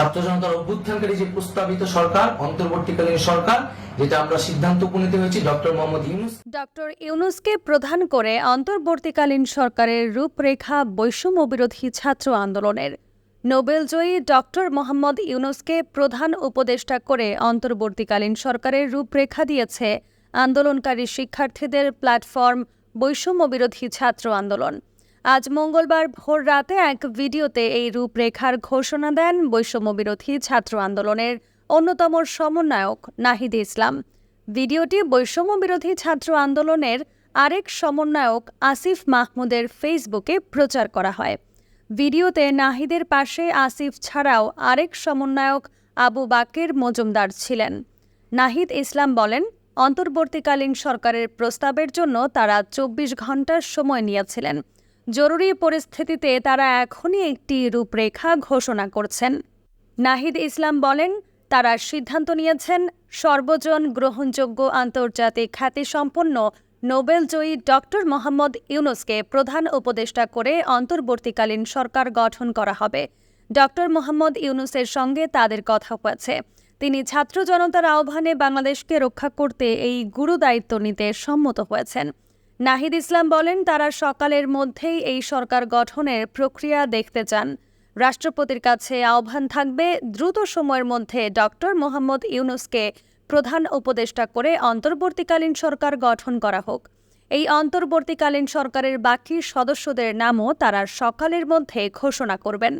ছাত্র জনতার অভ্যুত্থানকারী যে প্রস্তাবিত সরকার, অন্তর্বর্তীকালীন সরকার, যেটা আমরা সিদ্ধান্ত উপনীত হয়েছি, ডক্টর মোহাম্মদ ইউনুস। ডক্টর ইউনুসকে প্রধান করে অন্তর্বর্তীকালীন সরকারের রূপরেখা বৈষম্য বিরোধী ছাত্র আন্দোলনের। নোবেলজয়ী ডক্টর মোহাম্মদ ইউনুসকে প্রধান উপদেষ্টা করে অন্তর্বর্তীকালীন সরকারের রূপরেখা দিয়েছে আন্দোলনকারী শিক্ষার্থীদের প্ল্যাটফর্ম বৈষম্য বিরোধী ছাত্র আন্দোলন। আজ মঙ্গলবার ভোর রাতে এক ভিডিওতে এই রূপরেখার ঘোষণা দেন বৈষম্য বিরোধী ছাত্র আন্দোলনের অন্যতম সমন্বয়ক নাহিদ ইসলাম। ভিডিওটি বৈষম্য বিরোধী ছাত্র আন্দোলনের আরেক সমন্বয়ক আসিফ মাহমুদের ফেসবুকে প্রচার করা হয়। ভিডিওতে নাহিদের পাশে আসিফ ছাড়াও আরেক সমন্বয়ক আবু বাকের মজুমদার ছিলেন। নাহিদ ইসলাম বলেন, অন্তর্বর্তীকালীন সরকারের প্রস্তাবের জন্য তারা চব্বিশ ঘণ্টার সময় নিয়েছিলেন। জরুরি পরিস্থিতিতে তারা এখনই একটি রূপরেখা ঘোষণা করছেন। নাহিদ ইসলাম বলেন, তারা সিদ্ধান্ত নিয়েছেন সর্বজন গ্রহণযোগ্য আন্তর্জাতিক খ্যাতিসম্পন্ন নোবেলজয়ী ডক্টর মোহাম্মদ ইউনুসকে প্রধান উপদেষ্টা করে অন্তর্বর্তীকালীন সরকার গঠন করা হবে। ডক্টর মোহাম্মদ ইউনুসের সঙ্গে তাদের কথা হয়েছে। তিনি ছাত্র জনতার আহ্বানে বাংলাদেশকে রক্ষা করতে এই গুরু দায়িত্ব নিতে সম্মত হয়েছেন। নাহিদ ইসলাম বলেন, তারা সকালের মধ্যেই এই সরকার গঠনের প্রক্রিয়া দেখতে চান। রাষ্ট্রপতির কাছে আহ্বান থাকবে, দ্রুত সময়ের মধ্যে ডক্টর মোহাম্মদ ইউনুসকে প্রধান উপদেষ্টা করে অন্তর্বর্তীকালীন সরকার গঠন করা হোক। এই অন্তর্বর্তীকালীন সরকারের বাকি সদস্যদের নামও তারা সকালের মধ্যে ঘোষণা করবেন।